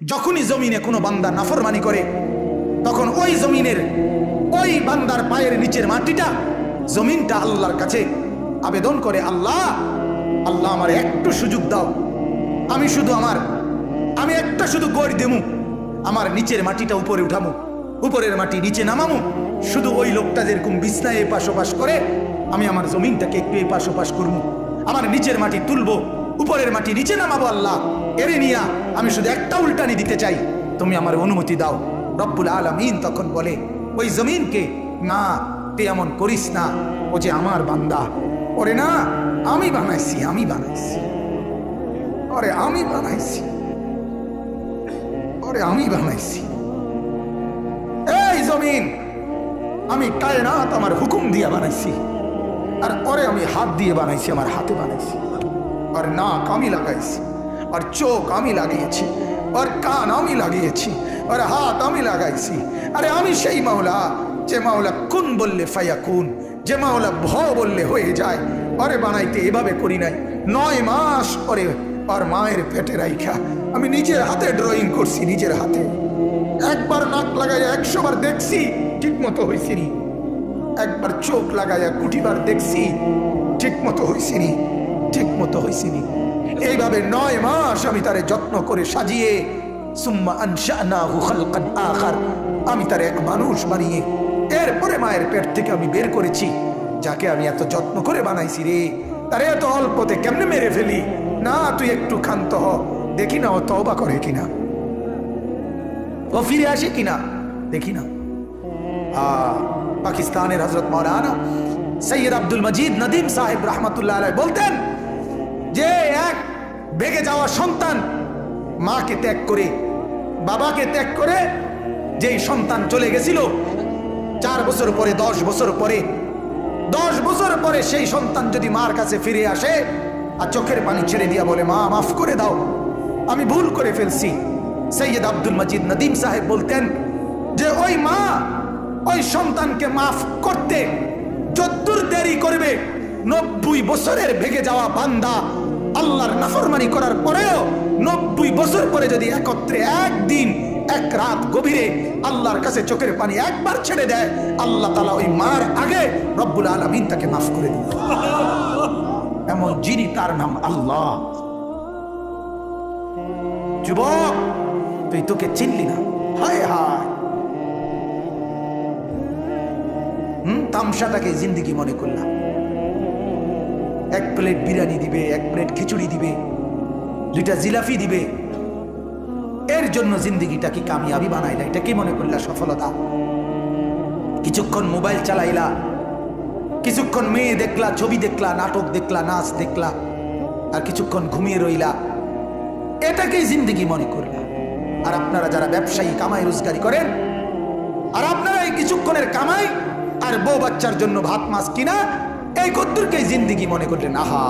যখনই জমিনে কোনো বান্দা নাফরমানি করে, তখন ওই জমিনের ওই বান্দার পায়ের নিচের মাটিটা জমিনটা আল্লাহর কাছে আবেদন করে, আল্লাহ আল্লাহ আমার একটু সুযোগ দাও। আমি শুধু আমার, আমি একটা শুধু গড় দেমু। আমার নিচের মাটিটা উপরে উঠামু, উপরের মাটি নিচে নামামু। শুধু ওই লোকটা যেরকম বিছনায় এপাশ ওপাশ করে, আমি আমার জমিনটাকে একটু এপাশ ওপাশ করব আমার নিচের মাটি তুলবো, উপরের মাটি নিচে নামাবো, আল্লাহ। এরে নিয়া, আমি শুধু একটা উল্টানি দিতে চাই। তুমি আমার অনুমতি দাও। রব্বুল আলমিন তখন বলে, ওই জমিনকে না, তুই এমন করিস না। ও যে আমার বান্দা। ওরে না, আমি বানাইছি আমি বানাইছি। ওরে আমি বানাইছি। ওরে আমি বানাইছি। এই জমিন, আমি কায়নাত আমার হুকুম দিয়ে বানাইছি। আর ওরে আমি হাত দিয়ে বানাইছি, আমার হাতে বানাইছি। আর নাক আমি লাগাইছি। আর চোখ আমি লাগিয়েছি, আর কান আমি লাগিয়েছি, আর হাত আমি লাগাইছি। আরে আমি সেই মাওলা, যে মাওলা কুন বললে ফাইয়া কুন যে মাওলা ভ বললে হয়ে যায়, আরে বানাইতে এভাবে করি নাই। নয় মাস পরে আর মায়ের পেটে রাইখা, আমি নিজের হাতে ড্রয়িং করছি নিজের হাতে। একবার নাক লাগাই একশো বার দেখছি ঠিক মতো হয়েছিনি একবার চোখ লাগাইয়া কুটিবার দেখছি ঠিক মতো হয়েছিনি ঠিক মতো হয়েছিনি এইভাবে নয় মাস আমি তারে যত্ন করে সাজিয়ে, সুম্মা আখার, আমি তার এক মানুষ বানিয়ে এরপরে মায়ের পেট থেকে আমি বের করেছি, যাকে আমি এত যত্ন করে বানাইছি রে। তারে এত অল্পতে কেমনে মেরে ফেলি? না, তুই একটু ক্ষান্ত হ। দেখি না ও তওবা করে কিনা। ও ফিরে আসে কিনা? দেখি না। পাকিস্তানের হজরত মৌলানা সৈয়দ আব্দুল মজিদ নদীম সাহেব রহমতুল্লাহ বলতেন যে, এক বেগে যাওয়া সন্তান মাকে ত্যাগ করে, বাবাকে ত্যাগ করে যেই সন্তান চলে গেছিল, চার বছর পরে, দশ বছর পরে, দশ বছর পরে সেই সন্তান যদি মার কাছে ফিরে আসে, আর চোখের পানি ছেড়ে দিয়া বলে, মা, মাফ করে দাও, আমি ভুল করে ফেলছি। সৈয়দ আব্দুল মজিদ নদীম সাহেব বলতেন যে, ওই মা, ওই সন্তানকে মাফ করতে যদ্দূর দেরি করবে, নব্বই বছরের ভেগে যাওয়া বান্দা আল্লাহর নাফরমানি করার পরেও নব্বই বছর পরে যদি একত্রে একদিন, এক রাত গভীরে আল্লাহর কাছে চোখের পানি একবার ছেড়ে দেয়, আল্লাহ তালা ওই মার আগে রব্বুল আলমিন তাকে মাফ করে দিবে এমন যিনি তার নাম আল্লাহ। যুবক, তুই তোকে চিনলি না? হায় হায়। হুম, তামসাটাকে জিন্দিগি মনে করলাম। এক প্লেট বিরিয়ানি দিবে, এক প্লেট খিচুড়ি দিবে, দুইটা জিলাফি দিবে। এর জন্য জিন্দিগিটা কি কামিয়াবি বানাইলা? এটা কি মনে করলা সফলতা? কিছুক্ষণ মোবাইল চালাইলা, কিছুক্ষণ মেয়ে দেখলা, ছবি দেখলা, নাটক দেখলা, নাচ দেখলা, আর কিছুক্ষণ ঘুমিয়ে রইলা। এটাকেই জিন্দিগি মনে করলা। আর আপনারা যারা ব্যবসায়ী, কামাই, রোজগারি করেন, আর আপনারা এই কিছুক্ষণের কামাই আর বউ বাচ্চার জন্য ভাত, মাছ কিনা এই কদ্দুরকেই জিন্দিগি মনে করলেন, আহা,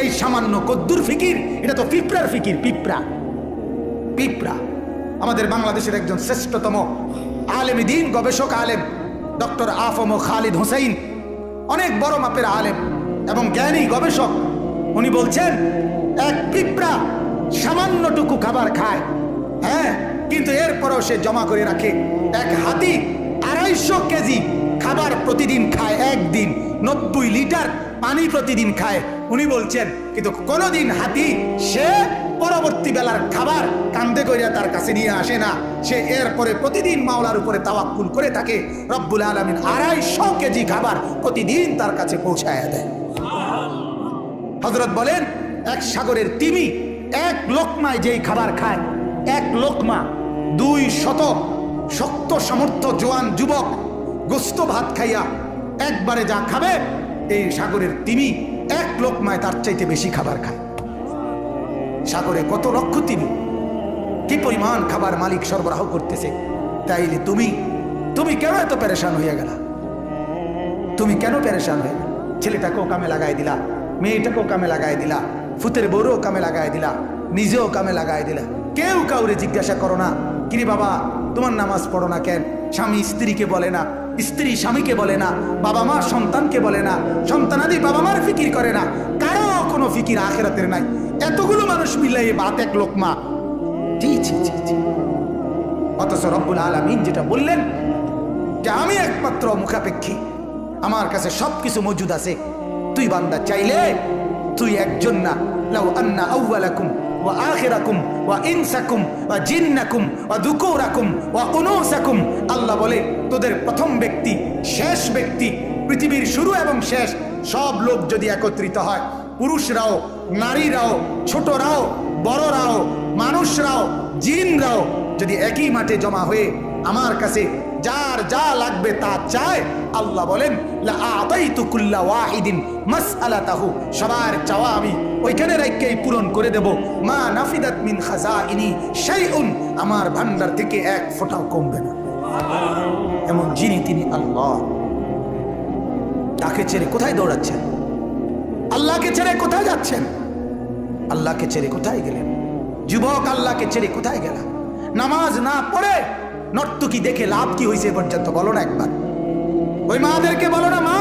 এই সামান্য কদ্দুর ফিকির, এটা তো পিঁপড়ার ফিকির, পিঁপড়া। পিঁপড়া, আমাদের বাংলাদেশের একজন শ্রেষ্ঠতম আলেম, দিন গবেষক আলেম, ডক্টর আফম খালিদ হোসাইন, অনেক বড় মাপের আলেম এবং জ্ঞানী গবেষক। উনি বলছেন, এক পিঁপড়া সামান্যটুকু খাবার খায় হ্যাঁ কিন্তু এরপরও সে জমা করে রাখে এক হাতি আড়াইশো কেজি খাবার প্রতিদিন খায়, একদিন। নব্বই লিটার পানি প্রতিদিন খায়। উনি বলছেন, কিন্তু কোনোদিন হাতি সে পরবর্তী বেলার খাবার কান্দে করিয়া তার কাছে নিয়ে আসে না। সে এরপরে প্রতিদিন মাওলার উপরে তাওয়াক্কুল করে থাকে। রব্বুল আলমিন আড়াইশো কেজি খাবার প্রতিদিন তার কাছে পৌঁছায় দেয়। হজরত বলেন, এক সাগরের তিমি, এক লোকমায় যেই খাবার খায়, এক লোকমা, দুই শত শক্ত সামর্থ্য জোয়ান যুবক গোস্ত ভাত খাইয়া একবারে যা খাবে, এই সাগরের তিমি এক লোকমায় তার চাইতে বেশি খাবার খায়। সাগরে কত লক্ষ তিমি? কি পরিমাণ খাবার মালিক সরবরাহ করতেছে? তাইলে তুমি তুমি কেন এত পেরেশান হইয়া গেলা? তুমি কেন পেরেশান হয়ে ছেলেটাকেও কামে লাগাই দিলা, মেয়েটাকেও কামে লাগাই দিলা, ফুতের বউরেও কামে লাগাই দিলা, নিজেও কামে লাগাই দিলা। কেউ কাউরে জিজ্ঞাসা করো না, কিরে বাবা, তোমার নামাজ পড়ো না কেন? স্বামী স্ত্রীকে বলে না স্ত্রী স্বামীকে বলে না, বাবা মা সন্তানকে বলে না, সন্তানাদি বাবা মার ফিকির করে না, কারও কোনো ফিকির আখেরাতের নাই। এতগুলো মানুষ মিলে বাত এক লোকমা। অথচ রব্বুল আলমিন যেটা বললেন, যে আমি একমাত্র মুখাপেক্ষী। আমার কাছে সব কিছু মজুদ আছে। তুই বান্দা চাইলে তুই একজন না। লাউ আন্না আউয়ালাকুম ওয়া আখিরাকুম ওয়া ইনসাকুম, ওয়া জিন্নাকুম, ওয়া দুকুরাকুম ওয়া উনুসাকুম। আল্লাহ বলে, তোদের প্রথম ব্যক্তি, শেষ ব্যক্তি, পৃথিবীর শুরু এবং শেষ, সব লোক যদি একত্রিত হয়, পুরুষরাও, নারীরাও, ছোটরাও, বড়রাও, মানুষরাও, জিনরাও যদি একই মাঠে জমা হয়ে আমার কাছে যার যা লাগবে তা চায়। আল্লাহ বলেন সবার চাওয়া আমি ওইখানে রাইকেই পূরণ করে দেব। মা নাফিদাত মিন খাজাইনি শাইউন, আমার ভান্ডার থেকে এক ফোঁটাও কমবে না। এমন যিনি তিনি আল্লাহ। তাকে ছেড়ে কোথায় দৌড়াচ্ছেন? আল্লাহকে ছেড়ে কোথায় যাচ্ছেন? আল্লাহকে ছেড়ে কোথায় গেলেন? যুবক আল্লাহকে ছেড়ে কোথায় গেল? নামাজ না পড়ে নর্তকি দেখে লাভ কি হয়েছে পর্যন্ত? বলো না একবার। ওই মাদেরকে বলো না, মা!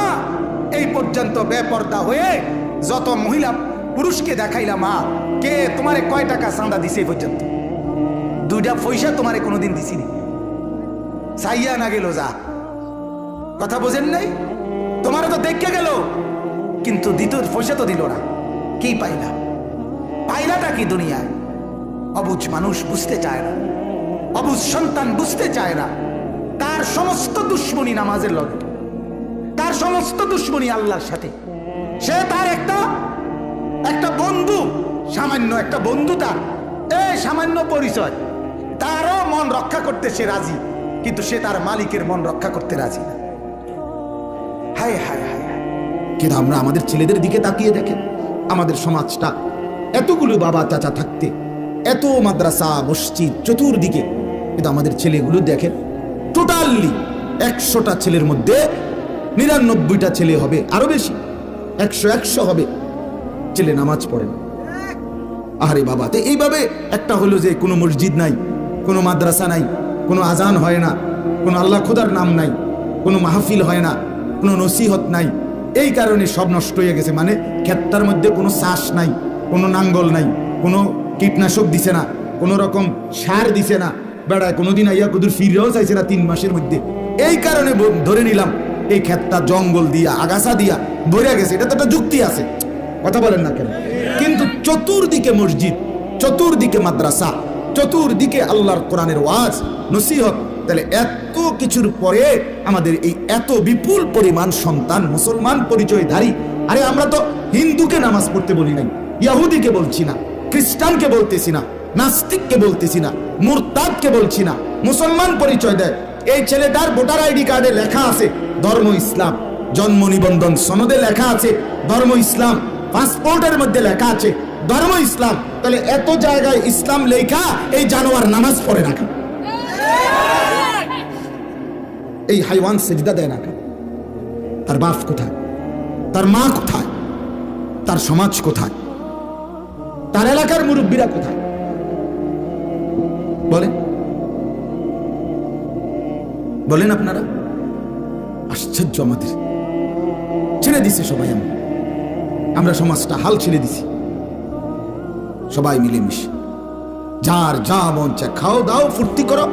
এই পর্যন্ত বেপর্দা হয়ে যত মহিলা পুরুষকে দেখাইলা, মা, কে তোমারে কয় টাকা চাঁদা দিছে এই পর্যন্ত? দুইটা পয়সা তোমারে কোনোদিন দিছিনি। চাইয়া না গেল যা। কথা বোঝেন নাই? তোমারও তো দেখে গেল, কিন্তু দ্বিতীয় পয়সা তো দিল না। কি পাইলা? পাইলাটা কি দুনিয়ায়? অবুজ মানুষ বুঝতে চায় না। অবুজ সন্তান বুঝতে চায় না। তার সমস্ত দুশ্মনী নামাজের লগে। তার সমস্ত দুশ্মনী আল্লাহর সাথে। সে তার একটা একটা বন্ধু, সামান্য একটা বন্ধু তার। এই সামান্য পরিচয়। তারও মন রক্ষা করতে সে রাজি, কিন্তু সে তার মালিকের মন রক্ষা করতে রাজি না। হায় হায় হায়। কিন্তু আমরা আমাদের ছেলেদের দিকে তাকিয়ে দেখেন আমাদের সমাজটা, এতগুলো বাবা চাচা থাকতে, এত মাদ্রাসা, মসজিদ, চতুর্দিকে কিন্তু আমাদের ছেলেগুলো দেখেন টোটালি একশোটা ছেলের মধ্যে নিরানব্বইটা ছেলে হবে, আরও বেশি, একশো একশো হবে। ছেলে নামাজ পড়ে না। আরে বাবা, তো এইভাবে একটা হলো যে কোনো মসজিদ নাই, কোনো মাদ্রাসা নাই, কোনো আজান হয় না, কোনো আল্লাহ খুদার নাম নাই, কোনো মাহফিল হয় না, কোনো নসিহত নাই, এই কারণে সব নষ্ট হয়ে গেছে। মানে ক্ষেতটার মধ্যে কোনো শ্বাস নাই, কোনো নাঙ্গল নাই, কোনো কীটনাশক দিছে না, কোনো রকম সার দিছে না বেড়ায় কোনোদিন আইয়া কুদুর ফিরেও চাইছে না তিন মাসের মধ্যে। এই কারণে ধরে নিলাম, এই ক্ষেতটা জঙ্গল দিয়া, আগাছা দিয়া ভরে গেছে। এটা তো একটা যুক্তি আছে। কথা বলেন না কেন? কিন্তু চতুর্দিকে মসজিদ, চতুর্দিকে মাদ্রাসা, চতুর্দিকে আল্লাহর কোরআনের ওয়াজ, নসিহত, তাহলে এত কিছুর পরে আমাদের এই এত বিপুল পরিমাণ সন্তান, মুসলমান পরিচয়ধারী। আরে আমরা তো হিন্দুকে নামাজ পড়তে বলি নাই, ইয়াহুদিকে বলছি না, খ্রিস্টানকে বলতেছি না। নাস্তিককে বলতেছি না, মুরতাদকে বলছি না। মুসলমান পরিচয় দেয়। এই ছেলেটার ভোটার আইডি কার্ডে লেখা আছে, ধর্ম ইসলাম। জন্ম নিবন্ধন সনদে লেখা আছে, ধর্ম ইসলাম। পাসপোর্টের মধ্যে লেখা আছে, ধর্ম ইসলাম। তাহলে এত জায়গায় ইসলাম লেখা, এই জানোয়ার নামাজ পড়ে না? এই হাইওয়ান সেজদা দেয় না? তার বাপ কোথায়? তার মা কোথায়? তার সমাজ কোথায়? তার এলাকার মুরব্বীরা কোথায়? বলেন। বলেন আপনারা। আশ্চর্য আমাদের। ছেড়ে দিছে সবাই আমরা আমরা সমাজটা হাল ছেড়ে দিছি। সবাই মিলেমিশে। যার যা মন চায় খাও, দাও, ফুর্তি করো।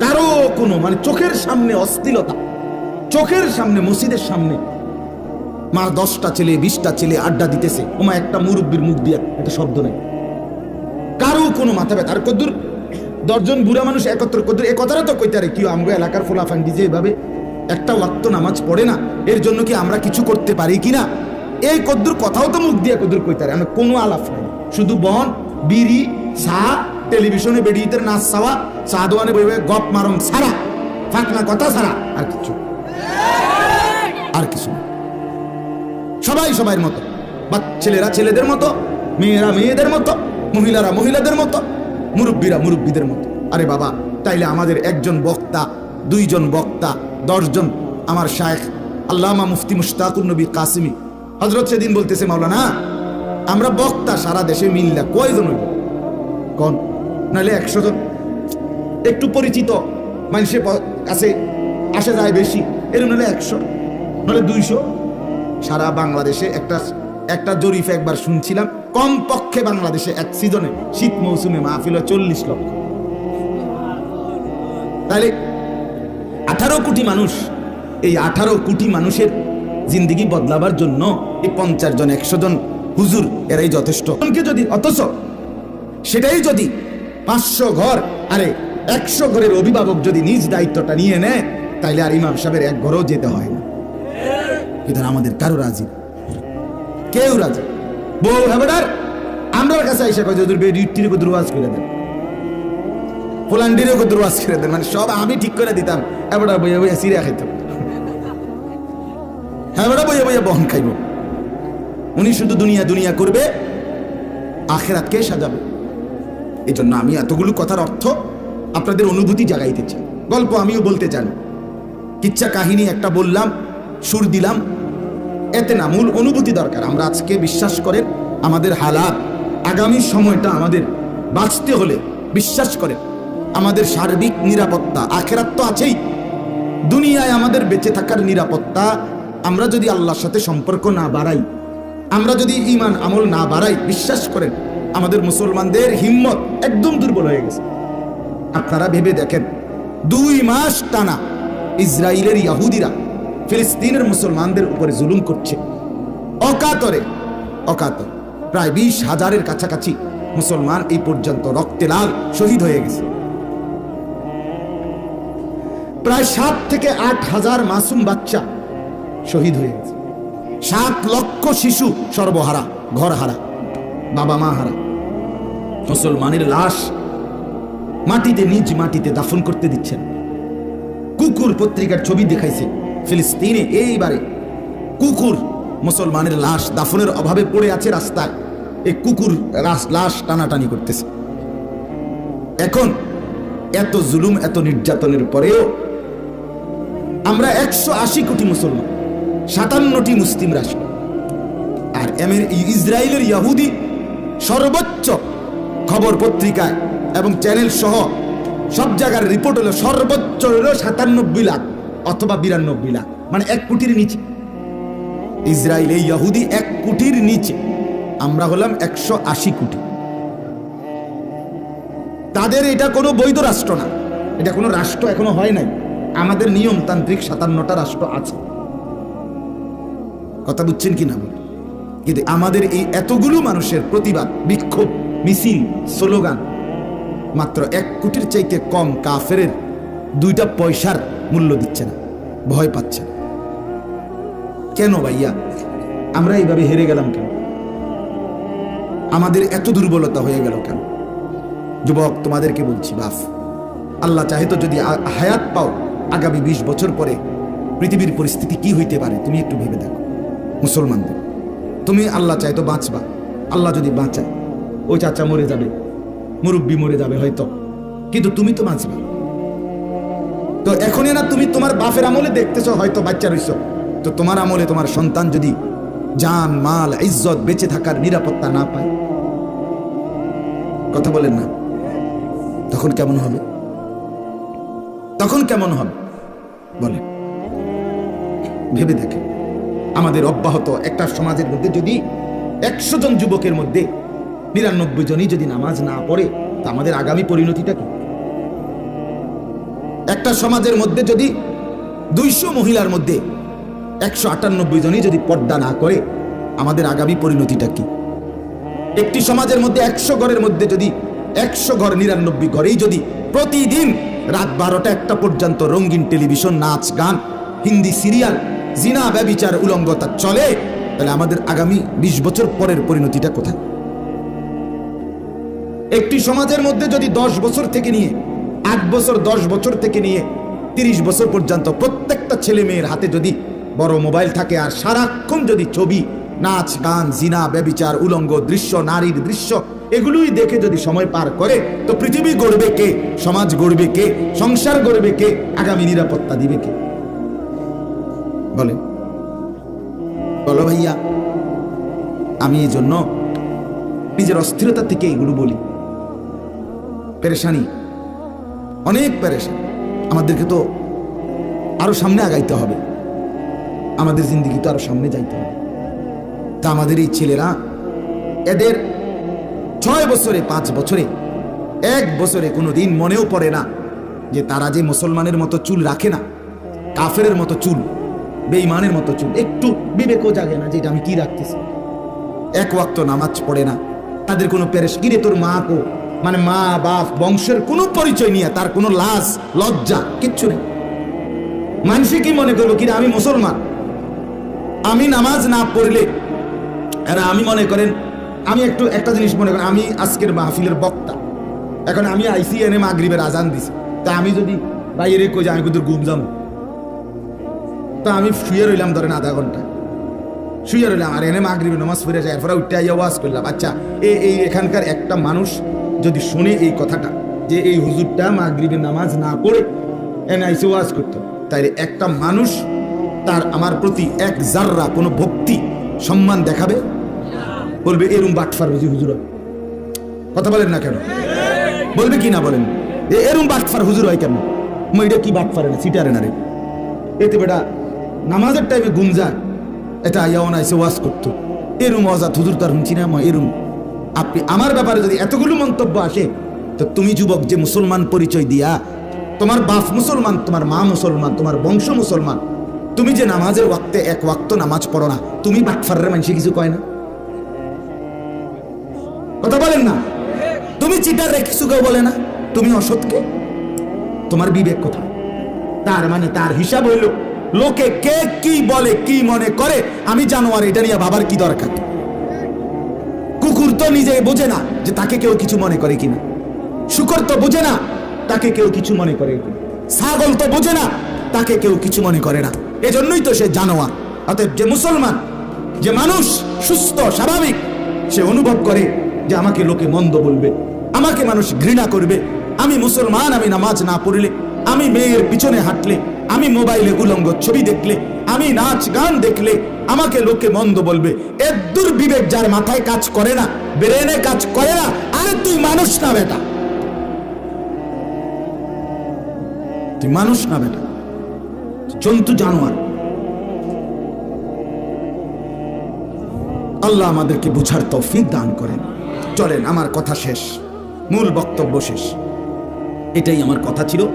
কারও কোনো মানে চোখের সামনে অস্থিরতা চোখের সামনে, মসজিদের সামনে। মার দশটা ছেলে, বিশটা ছেলে আড্ডা দিতেছে। ওমা একটা মুরব্বীর মুখ দিয়া একটা শব্দ নেই। কারও কোনো মাথা ব্যথা। আর কদ্দুর দশজন বুড়া মানুষ একত্র কদ্দুর এ কথাটা তো কইতে আরে কি আমগো এলাকার ফোলাফান্ডি যে এভাবে একটা ওয়াক্ত নামাজ পড়ে না, এর জন্য কি আমরা কিছু করতে পারি কি না এই কদ্দুর কথাও তো মুখ দিয়ে কদ্দুর কইতে আরে আমি কোনো আলাপ নাই। শুধু বন বিড়ি, চা, টেলিভিশনে বেরিয়ে নাচ চাওয়া, চা দোয়ানে বই বই গপ মারং ছাড়া, ফাঁকনা কথা ছাড়া আর কিছু আর কিছু সবাই সবার মতো। বা ছেলেরা ছেলেদের মতো, মেয়েরা মেয়েদের মতো, মহিলারা মহিলাদের মতো। মুরব্বীরা মুরব্বীদের মতো। আরে বাবা, তাইলে আমাদের একজন বক্তা, দুইজন বক্তা, দশজন। আমার শায়েখ আল্লামা মুফতি মুশতাকুর নবী কাসিমি। হজরত সেদিন বলতেছে, মাওলানা, আমরা বক্তা সারা দেশে মিললা, কয়জন হইব? কন, নাহলে একশো জন একটু পরিচিত, মানুষের কাছে আসে যায় বেশি এর নাহলে একশো, নাহলে দুইশো। সারা বাংলাদেশে একটা একটা জরিফ একবার শুনছিলাম কম পক্ষে বাংলাদেশে এক সিজনে শীত মৌসুমে মাহফিল চল্লিশ লক্ষ। তাহলে আঠারো কোটি মানুষ, এই আঠারো কোটি মানুষের জিন্দিগি বদলাবার জন্য এই পঞ্চাশ জন, একশো জন হুজুর, এরাই যথেষ্ট। যদি, অথচ সেটাই যদি পাঁচশো ঘর, আরে একশো ঘরের অভিভাবক যদি নিজ দায়িত্বটা নিয়ে নেয় তাইলে আর ইমাম সাহেবের এক ঘরেও যেতে হয় না। কিন্তু আমাদের কারও রাজি না। কেউ রাজি। বউ, হেবেডার, আমরার কাছে আইসা কয় যদি রিটির উপর দুর্বাস করে দেন। পোলান্ডির উপর দুর্বাস করে দেন। মানে সব আমি ঠিক করে দিতাম। এবার বইয়া বইয়া সিরিয়া খাইতাম। হ্যাঁ বইয়া বইয়া বহন খাইব। উনি শুধু দুনিয়া দুনিয়া করবে আখেরাতকে সাজাবে? এই জন্য আমি এতগুলো কথার অর্থ আপনাদের অনুভূতি জাগাইতে চাই। গল্প আমিও বলতে চান কিচ্ছা কাহিনী একটা বললাম, সুর দিলাম এতে না মূল অনুভূতি দরকার। আমরা আজকে বিশ্বাস করেন, আমাদের হালাত, আগামী সময়টা আমাদের বাঁচতে হলে বিশ্বাস করেন, আমাদের সার্বিক নিরাপত্তা আখেরাত তো আছেই। দুনিয়ায় আমাদের বেঁচে থাকার নিরাপত্তা আমরা যদি আল্লাহর সাথে সম্পর্ক না বাড়াই, আমরা যদি ইমান আমল না বাড়াই, বিশ্বাস করেন, আমাদের মুসলমানদের হিম্মত একদম দুর্বল হয়ে গেছে। আপনারা ভেবে দেখেন, দুই মাস টানা ইসরায়েলের ইয়াহুদিরা ফিলিস্তিনের মুসলমানদের উপরে জুলুম করছে। অকাতরে, অকাতর। প্রায় বিশ হাজারের কাছাকাছি মুসলমান এই পর্যন্ত রক্তে লাল শহীদ হয়ে গেছে। প্রায় সাত থেকে আট হাজার মাসুম বাচ্চা শহীদ হয়ে গেছে। সাত লক্ষ শিশু সর্বহারা ঘর হারা বাবা মা হারা। মুসলমানের লাশ মাটিতে, নিজ মাটিতে দাফন করতে দিচ্ছেন। কুকুর পত্রিকার ছবি দেখাইছে। ফিলিস্তিনে এইবারে কুকুর মুসলমানের লাশ, দাফনের অভাবে পড়ে আছে রাস্তায়। এই কুকুর লাশ টানাটানি করতেছে। এখন এত জুলুম, এত নির্যাতনের পরেও আমরা একশো আশি কোটি মুসলমান, সাতান্নটি মুসলিম রাষ্ট্র। আর ইসরায়েলের ইয়াহুদি সর্বোচ্চ খবর পত্রিকায় এবং চ্যানেল সহ সব জায়গার রিপোর্ট হলো সর্বোচ্চ হলো সাতানব্বই লাখ। অথবা বিরানব্বই লাখ মানে এক কোটির নিচে। ইসরায়েল, এই ইয়াহুদি এক কোটির নিচে। আমরা হলাম একশো আশি কোটি। তাদের এটা কোনো বৈধ রাষ্ট্র না। এটা কোনো রাষ্ট্র এখনও হয় নাই। আমাদের নিয়মতান্ত্রিক সাতান্নটা রাষ্ট্র আছে। কথা বুঝছেন কি না? কিন্তু আমাদের এই এতগুলো মানুষের প্রতিবাদ, বিক্ষোভ, মিছিল, স্লোগান মাত্র এক কোটির চাইতে কম কাফের দুইটা পয়সার মূল্য দিচ্ছে না, ভয় পাচ্ছে কেন ভাইয়া? আমরা এইভাবে হেরে গেলাম কেন? আমাদের এত দুর্বলতা হয়ে গেল কেন? যুবক, তোমাদেরকে বলছি বাফ আল্লাহ চাহে তো যদি হায়াত পাও, আগামী বিশ বছর পরে পৃথিবীর পরিস্থিতি কি হইতে পারে, তুমি একটু ভেবে দেখো। মুসলমানদের, তুমি আল্লাহ চাই তো বাঁচবা। আল্লাহ যদি বাঁচায়, ওই চাচা মরে যাবে, মুরব্বী মরে যাবে হয়তো। কিন্তু তুমি তো বাঁচবা। তো এখনই না তুমি তোমার বাপের আমলে দেখতেছো, হয়তো বাচ্চা রইছ। তো তোমার আমলে তোমার সন্তান যদি জান, মাল, ইজ্জত বেঁচে থাকার নিরাপত্তা না পায়, কথা বলেন না। তখন কেমন হবে? তখন কেমন হবে? বলে ভেবে দেখে আমাদের অব্যাহত একটা সমাজের মধ্যে যদি একশো জন যুবকের মধ্যে নিরানব্বই জনই যদি নামাজ না পড়ে, তা আমাদের আগামী পরিণতিটা কি? একটা সমাজের মধ্যে যদি দুইশো মহিলার মধ্যে একশো আটানব্বই জনই যদি পর্দা না করে, আমাদের আগামী পরিণতিটা কি? একটি সমাজের মধ্যে একশো ঘরের মধ্যে যদি একশো ঘর নিরানব্বই ঘরেই যদি প্রতিদিন রাত বারোটা একটা পর্যন্ত রঙিন টেলিভিশন, নাচ, গান, হিন্দি সিরিয়াল, জিনা, ব্যবিচার, উলঙ্গতা চলে, তাহলে আমাদের আগামী বিশ বছর পরের পরিণতিটা কোথায়? একটি সমাজের মধ্যে যদি দশ বছর থেকে নিয়ে আট বছর, দশ বছর থেকে নিয়ে তিরিশ বছর পর্যন্ত প্রত্যেকটা ছেলে মেয়ের হাতে যদি বড় মোবাইল থাকে আর সারাক্ষণ যদি ছবি, নাচ, গান, জিনা, ব্যবিচার, উলঙ্গ দৃশ্য, নারীর দৃশ্য এগুলোই দেখে যদি সময় পার করে, তো পৃথিবী গড়বে কে? সমাজ গড়বে কে? সংসার গড়বে কে? আগামী নিরাপত্তা দিবে কে? বলে বলো ভাইয়া, আমি এই জন্য নিজের অস্থিরতা থেকে এগুলো বলি। পেরেশানি। অনেক পেরেশান। আমাদেরকে তো আরও সামনে আগাইতে হবে। আমাদের জিন্দিগি তো আরও সামনে যাইতে হবে। তা আমাদের এই ছেলেরা এদের ছয় বছরে, পাঁচ বছরে, এক বছরে কোনো দিন মনেও পড়ে না যে তারা যে মুসলমানের মতো চুল রাখে না, কাফেরের মতো চুল, বেঈমানের মতো চুল, একটু বিবেকও জাগে না যে এটা আমি কি রাখতেছি। এক ওয়াক্ত নামাজ পড়ে না, তাদের কোনো পেরেশ কিরে তোর মা কো মানে মা, বাপ, বংশের কোনো পরিচয় নিয়ে তার কোনো লাজ, লজ্জা কিচ্ছু নেই। মানুষে কি মনে করব? কিরে, আমি মুসলমান। আমি নামাজ না পড়লে, এরা আমি মনে করেন, আমি একটু, একটা জিনিস মনে করেন, আমি আজকের মাহফিলের বক্তা। এখন আমি আইসি এনে মাগরিবের আজান দিছি। তা আমি যদি বাইরে কই যে আমি কিন্তু ঘুম যাব। তা আমি শুয়ে রইলাম ধরেন আধা ঘণ্টা। শুয়ে রইলাম, আর এনে মাগরিবের নামাজ পড়ে যায়, এরপরে উঠতে আইয়া ওয়াজ করলাম। আচ্ছা এই এখানকার একটা মানুষ যদি শুনে এই কথাটা, যে এই হুজুরটা মাগরিবের নামাজ না পড়ে এনে আইসে ওয়াজ করতো তাই একটা মানুষ তার আমার প্রতি এক জাররা কোনো ভক্তি, সম্মান দেখাবে? বলবে, এরম বাটফার বুঝি হুজুর। কথা বলেন না কেন? বলবে কি না বলেন? এরম বাটফার হুজুর হয় কেন? এটা কি বাটফারে না সিটারে না রে এতে বেটা, নামাজের টাইমে যায় এটা ইয়াওন আইসে ওয়াজ করতো। এরম অজাত হুজুর তার হুঁচি না এরম। আপনি আমার ব্যাপারে যদি এতগুলো মন্তব্য আসে, তো তুমি যুবক যে মুসলমান পরিচয় দিয়া, তোমার বাপ মুসলমান, তোমার মা মুসলমান, তোমার বংশ মুসলমান, তুমি যে নামাজের ওয়াক্তে এক ওয়াক্ত নামাজ পড়ো না, তুমি বাটফারের মানুষে কিছু কয় না? কথা বলেন না। তুমি চিটার কিছু কেউ বলে না? তুমি অসৎকে? তোমার বিবেক কোথায়? তার মানে তার হিসাব হইল, লোকে কে কি বলে, কি মনে করে, আমি জানোয়ার, এটা নিয়ে ভাবার কি দরকার? কুকুর তো নিজে বোঝে না যে তাকে কেউ কিছু মনে করে কিনা। শুকর তো বোঝে না, তাকে কেউ কিছু মনে করে ছাগল তো বোঝে না, তাকে কেউ কিছু মনে করে না। এজন্যই তো সে জানোয়ার। অতএব যে মুসলমান, যে মানুষ সুস্থ, স্বাভাবিক, সে অনুভব করে যে আমাকে লোকে মন্দ বলবে, আমাকে মানুষ ঘৃণা করবে। আমি মুসলমান, আমি নামাজ না পড়লে, আমি মেয়ের পিছনে হাঁটলে আমি মোবাইলে উলঙ্গ ছবি দেখলে, আমি নাচ গান দেখলে, আমাকে লোকে মন্দ বলবে। এদ্দুর বিবেক যার মাথায় কাজ করে না, ব্রেনে কাজ করে না, আরে তুই মানুষ না বেটা। তুই মানুষ না বেটা। জন্তু জানোয়ার। আল্লাহ আমাদেরকে বুঝার তৌফিক দান করেন। চলেন, আমার কথা শেষ। মূল বক্তব্য শেষ। এটাই আমার কথা ছিল।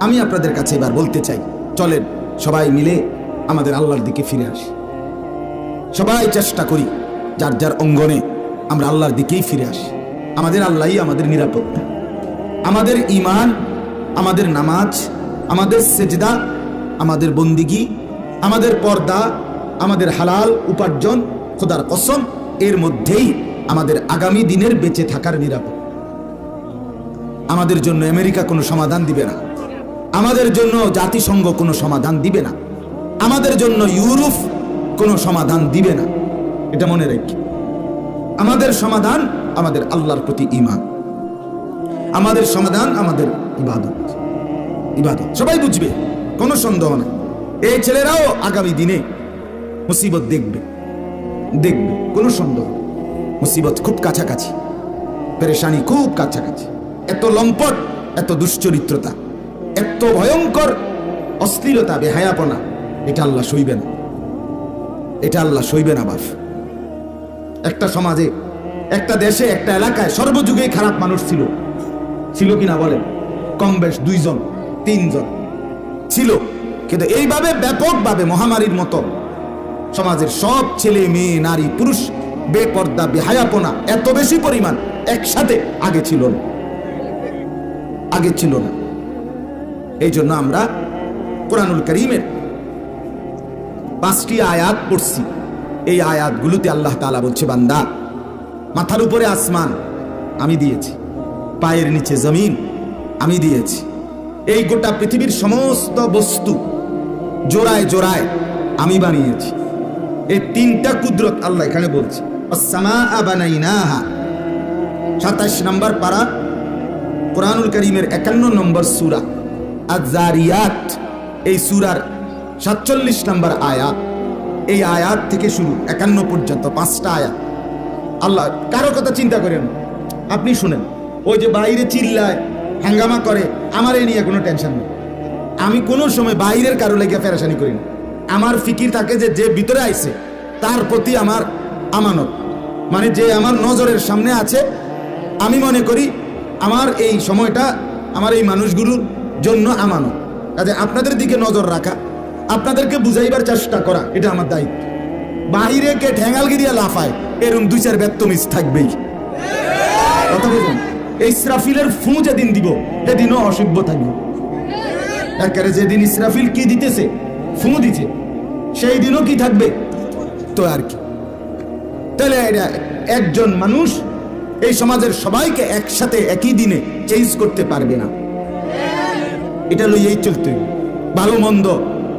আমি আপনাদের কাছে এবার বলতে চাই, চলেন সবাই মিলে আমাদের আল্লাহর দিকে ফিরে আসি। সবাই চেষ্টা করি, যার যার অঙ্গনে আমরা আল্লাহর দিকেই ফিরে আসি। আমাদের আল্লাহই আমাদের নিরাপত্তা। আমাদের ইমান আমাদের নামাজ, আমাদের সেজদা, আমাদের বন্দিগি, আমাদের পর্দা, আমাদের হালাল উপার্জন, খোদার কসম, এর মধ্যেই আমাদের আগামী দিনের বেঁচে থাকার নিরাপদ আমাদের জন্য আমেরিকা কোনো সমাধান দিবে না। আমাদের জন্য জাতিসংঘ কোনো সমাধান দিবে না। আমাদের জন্য ইউরোপ কোনো সমাধান দিবে না। এটা মনে রাখি। আমাদের সমাধান আমাদের আল্লাহর প্রতি ইমান আমাদের সমাধান আমাদের ইবাদত। ইবাদত। সবাই বুঝবে, কোনো সন্দেহ নাই। এই ছেলেরাও আগামী দিনে মুসিবত দেখবে। দেখবে, কোনো সন্দেহ মুসিবত খুব কাছাকাছি। পেরেশানি খুব কাছাকাছি। এত লম্পট, এত দুশ্চরিত্রতা। এত ভয়ঙ্কর অশ্লীলতা, বেহায়াপনা, এটা আল্লাহ সইবে না। এটা আল্লাহ সইবে না বাপ একটা সমাজে, একটা দেশে, একটা এলাকায় সর্বযুগেই খারাপ মানুষ ছিল। ছিল কিনা বলেন? কম বেশ দুইজন, তিনজন ছিল। কিন্তু এইভাবে ব্যাপকভাবে, মহামারীর মতো সমাজের সব ছেলে, মেয়ে, নারী, পুরুষ, বেপর্দা, বেহায়াপনা এত বেশি পরিমাণ একসাথে আগে ছিল না। আগে ছিল না। এই জন্য আমরা কোরআনুল করিমের পাঁচটি আয়াত পড়ছি। এই আয়াতগুলোতে আল্লাহ তালা বলছে, বান্দা, মাথার উপরে আসমান আমি দিয়েছি, পায়ের নিচে জমিন আমি দিয়েছি। এই গোটা পৃথিবীর সমস্ত বস্তু জোড়ায় জোড়ায় আমি বানিয়েছি। এই তিনটা কুদরত আল্লাহ এখানে বলছে সাতাশ নম্বর পারা কোরআনুল করিমের একান্ন নম্বর সুরা। আজারিয়াত, এই সুরার সাতচল্লিশ নম্বর আয়াত। এই আয়াত থেকে শুরু, একান্ন পর্যন্ত, পাঁচটা আয়াত। আল্লাহ, কারও কথা চিন্তা করেন আপনি শুনেন, ওই যে বাইরে চিল্লায়, হাঙ্গামা করে, আমার এই নিয়ে কোনো টেনশন নেই। আমি কোনো সময় বাইরের কারও লেগে ফেরাসানি করি আমার ফিকির থাকে যে যে ভিতরে আইছে, তার প্রতি আমার আমানত। মানে যে আমার নজরের সামনে আছে, আমি মনে করি, আমার এই সময়টা, আমার এই মানুষগুলোর জন্য আমানত। কাজে আপনাদের দিকে নজর রাখা, আপনাদেরকে বুঝাইবার চেষ্টা করা, এটা আমার দায়িত্ব। বাহিরে কে ঠ্যাঙ্গালগি দিয়া লাফায়, এরম দুই চার ব্যক্তমিস থাকবেই। কথা বুঝুন ইসরাফিলের ফু যেদিন দিব, সেদিনও অসভ্য থাকবে। একেবারে যেদিন ইসরাফিল কি দিতেছে, ফু দিছে, সেই দিনও কি থাকবে? তো আর কি। তাহলে এটা একজন মানুষ, এই সমাজের সবাইকে একসাথে একই দিনে চেঞ্জ করতে পারবে না। এটা লইয়েই চলতে। ভালো মন্দ,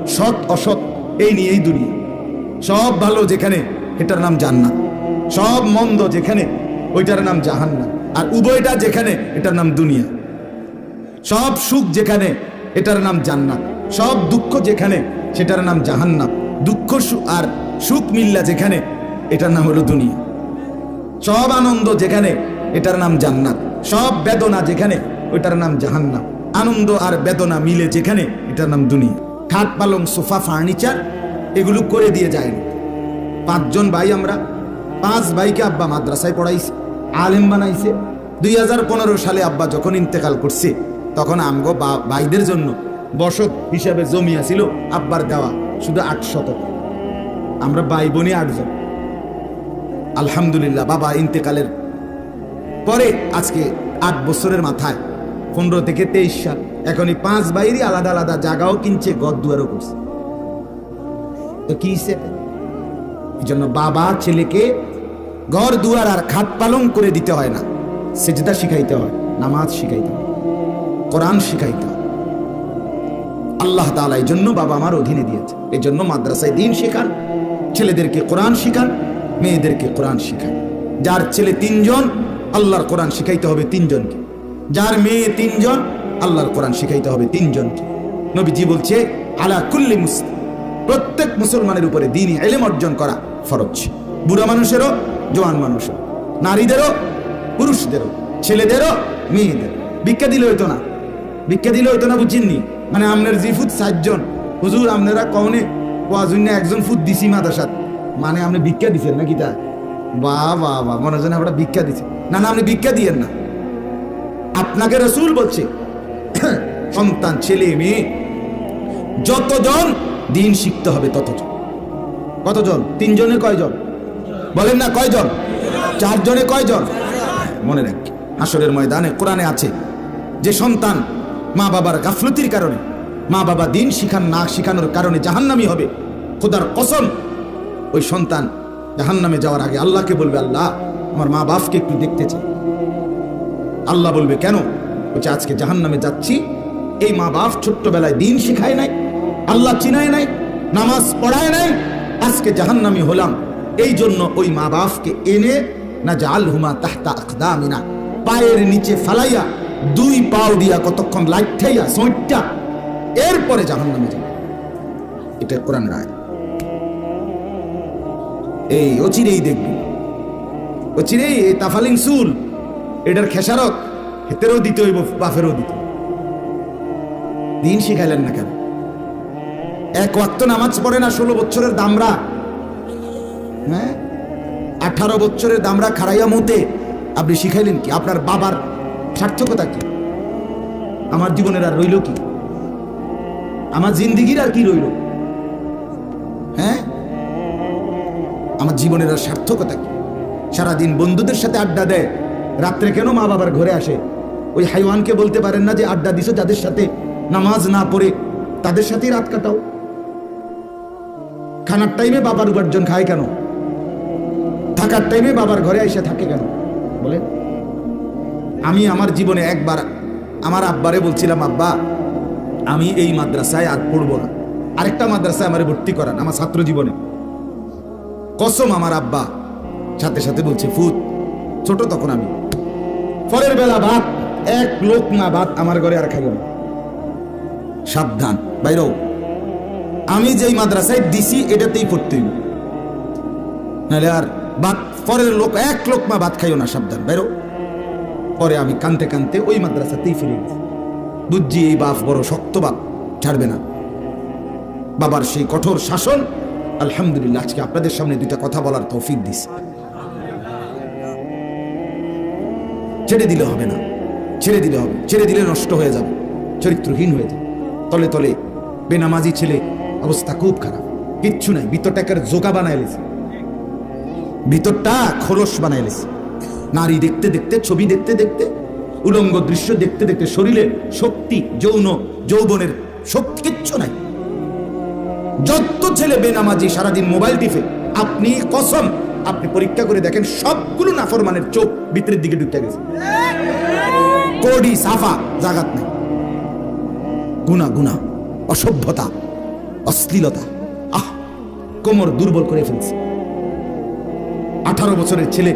সৎ, অসৎ, এই নিয়েই দুনিয়া। সব ভালো যেখানে এটার নাম জান্নাত। সব মন্দ যেখানে, ওইটার নাম জাহান্না আর উভয়টা যেখানে, এটার নাম দুনিয়া। সব সুখ যেখানে, এটার নাম জান্নাত। সব দুঃখ যেখানে, সেটার নাম জাহান্নাম। দুঃখ আর সুখ মিল্লা যেখানে, এটার নাম হলো দুনিয়া। সব আনন্দ যেখানে, এটার নাম জান্নাত। সব বেদনা যেখানে, ওইটার নাম জাহান্নাম। আনন্দ আর বেদনা মিলে যেখানে, এটার নাম দুনিয়া। খাট পালং, সোফা, ফার্নিচার, এগুলো করে দিয়ে যায়নি পাঁচজন ভাই আমরা, পাঁচ ভাইকে আব্বা মাদ্রাসায় পড়াইছে, আলেম বানাইছে। দুই হাজার পনেরো সালে আব্বা যখন ইন্তেকাল করছে, তখন আমগো ভাইদের জন্য বসত হিসাবে জমি আছিল, আব্বার দেওয়া, শুধু আট শতক। আমরা ভাই বোনই আটজন। আলহামদুলিল্লাহ, বাবা ইন্তেকালের পরে আজকে আট বছরের মাথায় পনেরো থেকে তেইশ সাল। এখন পাঁচ বাইরই আলাদা আলাদা জায়গাও কিনছে গদ দুয়ারও করছে। তো কি এই জন্য বাবা ছেলেকে ঘর দুয়ার আর খাট পালং করে দিতে হয় না। সেজদা শিখাইতে হয়, নামাজ শিখাইতে হয়, কোরআন শিখাইতে হয়। আল্লাহ তাআলা এই জন্য বাবা আমার অধীনে দিয়েছে। এই জন্য মাদ্রাসায় দিন শেখান, ছেলেদেরকে কোরআন শিখান, মেয়েদেরকে কোরআন শিখান। যার ছেলে তিনজন, আল্লাহর কোরআন শিখাইতে হবে তিনজনকে। যার মেয়ে তিনজন, আল্লাহর কোরআন শিখাইতে হবে তিনজনকে নবীজি বলছে, আলা কুল্লি মুসলিম প্রত্যেক মুসলমানের উপরে দিনই এলেম অর্জন করা ফরজ। বুড়া মানুষেরও, জোয়ান মানুষেরও, নারীদেরও, পুরুষদেরও, ছেলেদেরও মেয়েদের ভিক্ষা দিলে হইতো না। ভিক্ষা দিলে হইতো না বুঝিননি। মানে আপনার জি ফুট সাতজন। হুজুর, আপনারা কওনে কোয়াজুন্যে একজন ফুট দিছি মাদাসাত মানে আপনি ভিক্ষা দিছেন নাকি তা? বাহ বাহ বাহ, মনে হয় আমরা ভিক্ষা দিছি না না, আপনি ভিক্ষা দিয়েন না। আপনাকে রসুল বলছে, সন্তান, ছেলে, মেয়ে, যতজন দিন শিখতে হবে ততজন। কতজন? তিনজনে কয়জন? বলেন না কয়জন? চারজনে কয়জন? মনে রাখ আসরের ময়দানে কোরআনে আছে যে সন্তান মা বাবার গাফলতির কারণে, মা বাবা দিন শিখান না শিখানোর কারণে জাহান্নামি হবে। খোদার কসম, ওই সন্তান জাহান্নামে যাওয়ার আগে আল্লাহকে বলবে, আল্লাহ, আমার মা বাপকে একটু দেখতে চাই। আল্লাহ বলবে, কেন? বলছে, আজকে জাহান্নামে যাচ্ছি। এই মা বাপ ছোট্টবেলায় দিন শিখায় নাই, আল্লাহ চিনায় নাই, নামাজ পড়ায় নাই। আজকে জাহান্নামি হলাম। এই জন্য ওই মা বাপকে এনে না জাল হুমা তাহতা আখদামিনা পায়ের নিচে ফালাইয়া, দুই পাও দিয়া কতক্ষণ লাইঠাইয়া সোঁটটা এরপরে জাহান্নামে যাবে। এটা কোরআন রায়। এই অচিরেই দেখবি। অচিরেই এই তাফালিং সুল এটার খেসারত হেতেরও দিতে হইব বাফেরও দিতে দিন শিখাইলেন না কেন? এক ওয়াক্ত নামাজ পড়ে না ষোলো বছরের দামরা। হ্যাঁ? আঠারো বছরের দামরা খাড়াইয়া মতে আপনি শিখাইলেন কি? আপনার বাবার সার্থকতা কি? আমার জীবনের আর রইল কি? আমার জিন্দিগির আর কি রইল? হ্যাঁ? আমার জীবনের আর সার্থকতা কি? সারাদিন বন্ধুদের সাথে আড্ডা দেয় রাত্রে কেন মা বাবার ঘরে আসে? ওই হাইওয়ানকে বলতে পারেন না যে আড্ডা দিছো যাদের সাথে নামাজ না পড়ে, তাদের সাথেই রাত কাটাও। খানার টাইমে বাবার উপার্জন খায় কেন? থাকার টাইমে বাবার ঘরে এসে থাকে কেন? বলে আমি আমার জীবনে একবার আমার আব্বারে বলছিলাম, আব্বা, আমি এই মাদ্রাসায় আর পড়ব না। আরেকটা মাদ্রাসায় আমার ভর্তি করান, আমার ছাত্র জীবনে। কসম আমার আব্বা। সাথে সাথে বলছে, ফুত, ছোট তখন আমি। পরের বেলা ভাত, এক লোক না ভাত আমার ঘরে আর খাইব সাবধান, বাইর। আমি যেই মাদ্রাসায় দিছি, এটাতেই পড়তে নাহলে আর ভাত, পরের লোক, এক লোক মা ভাত খাইও না, সাবধান, বাইরো। পরে আমি কানতে কানতে ওই মাদ্রাসাতেই ফিরে গেছি। বুঝছি এই বাপ বড় শক্ত বাপ, ছাড়বে না। বাবার সেই কঠোর শাসন, আলহামদুলিল্লাহ, আজকে আপনাদের সামনে দুইটা কথা বলার তৌফিক দিস ছেড়ে দিলে হবে না। ছেড়ে দিলে হবে। ছেড়ে দিলে নষ্ট হয়ে যাবে। চরিত্রহীন হয়ে যায় তলে তলে বেনামাজি ছেলে অবস্থা খুব খারাপ। কিচ্ছু নাই। ভিতরটাকে জোকা বানায় লেছে। ভিতরটা খোলস বানায় লেছে। নারী দেখতে দেখতে, ছবি দেখতে দেখতে, উলঙ্গ দৃশ্য দেখতে দেখতে, শরীরে শক্তি, যৌন, যৌবনের শক্তি কিচ্ছু নাই। যত ছেলে বেনামাজি সারাদিন মোবাইল টিপে, আপনি কসম আপনি পরীক্ষা করে দেখেন সবগুলো নাফরমানের চোখ ভিতরের দিকে ঢুকতে গেছে। কোডি সাফা, জাগাত গুনা গুনা অসভ্যতা, অশ্লীলতা, আহ, কোমর দুর্বল করে ফেলছে। আঠারো বছরের ছেলে,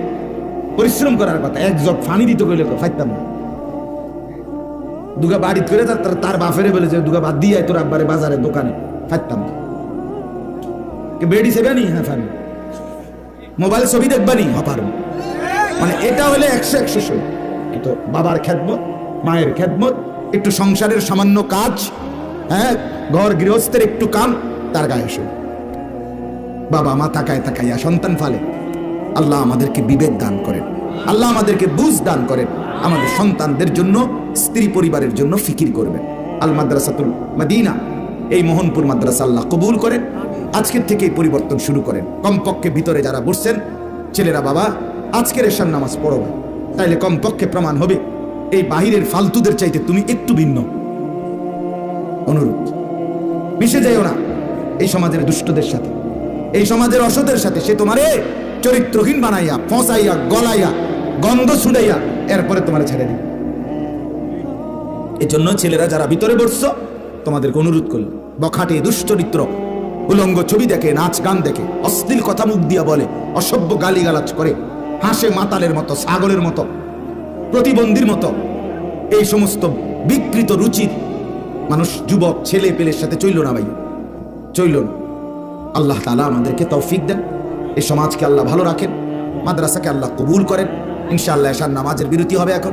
পরিশ্রম করার কথা, এক ফানি দিতে গেলে ফাইতাম না। দুগা বাড়িত করে তার তার- বাফেরে বলেছে দুগা বাদ দিয়ে তোর আব্বারে বাজারে, দোকানে। ফাইতাম বেডি সেবানি হ্যাঁ ফানি। মোবাইল ছবি দেখবানি? হ্যাঁ মানে এটা হলে একশো একশো সই কিন্তু বাবার খেদমত, মায়ের খেদমত, একটু সংসারের সামান্য কাজ হ্যাঁ ঘর গৃহস্থের একটু কাম, তার গায়ে সই বাবা মা তাকায় তাকাইয়া সন্তান ফালে। আল্লাহ আমাদেরকে বিবেক দান করেন। আল্লাহ আমাদেরকে বুঝ দান করেন। আমাদের সন্তানদের জন্য, স্ত্রী পরিবারের জন্য ফিকির করবেন। আল মাদ্রাসাতুল মদিনা, এই মোহনপুর মাদ্রাসা আল্লাহ কবুল করেন। আজকের থেকে পরিবর্তন শুরু করেন। কমপক্ষে ভিতরে যারা বসছেন, ছেলেরা বাবা, আজকের এশার নামাজ পড়ো। তাইলে কমপক্ষে প্রমাণ হবে, এই বাহিরের ফালতুদের চাইতে তুমি একটু ভিন্ন। অনুরোধ, মিশে যাইও না এই সমাজের দুষ্টদের সাথে। এই সমাজের অসতের সাথে সে তোমারে চরিত্রহীন বানাইয়া, ফসাইয়া, গলাইয়া, গন্ধ ছুড়াইয়া এরপরে তোমার ছেড়ে দিবে। এজন্য ছেলেরা যারা ভিতরে বসছ, তোমাদেরকে অনুরোধ করল বখাটে দুশ্চরিত্র উলঙ্গ ছবি দেখে, নাচ গান দেখে, অশ্লীল কথা মুখ দিয়া বলে, অসভ্য গালিগালাজ করে, হাসে মাতালের মতো ছাগলের মতো, প্রতিবন্ধীর মতো। এই সমস্ত বিকৃত রুচির মানুষ, যুবক, ছেলে পেলের সাথে চইল না ভাই। চইল না। আল্লাহ তালা আমাদেরকে তৌফিক দেন। এই সমাজকে আল্লাহ ভালো রাখেন। মাদ্রাসাকে আল্লাহ কবুল করেন। ইনশাআল্লাহ এসার নামাজের বিরতি হবে এখন।